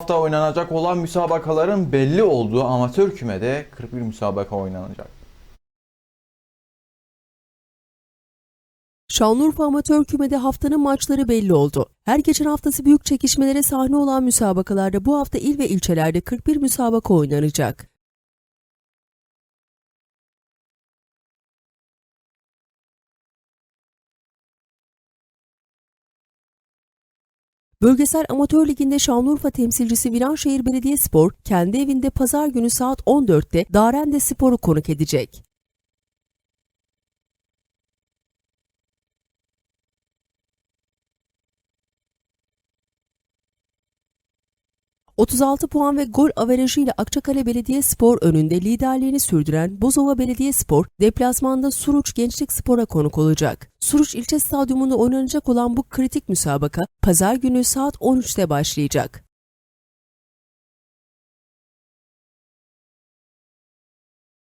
hafta oynanacak olan müsabakaların belli olduğu amatör kümede 41 müsabaka oynanacak. Şanlıurfa Amatör Küme'de haftanın maçları belli oldu. Her geçen haftası büyük çekişmelere sahne olan müsabakalarda bu hafta il ve ilçelerde 41 müsabaka oynanacak. Bölgesel Amatör Ligi'nde Şanlıurfa temsilcisi Viranşehir Belediyespor kendi evinde pazar günü saat 14'te Darende Spor'u konuk edecek. 36 puan ve gol averajıyla Akçakale Belediyespor önünde liderliğini sürdüren Bozova Belediyespor deplasmanda Suruç Gençlik Spor'a konuk olacak. Suruç ilçe stadyumunda oynanacak olan bu kritik müsabaka pazar günü saat 13'te başlayacak.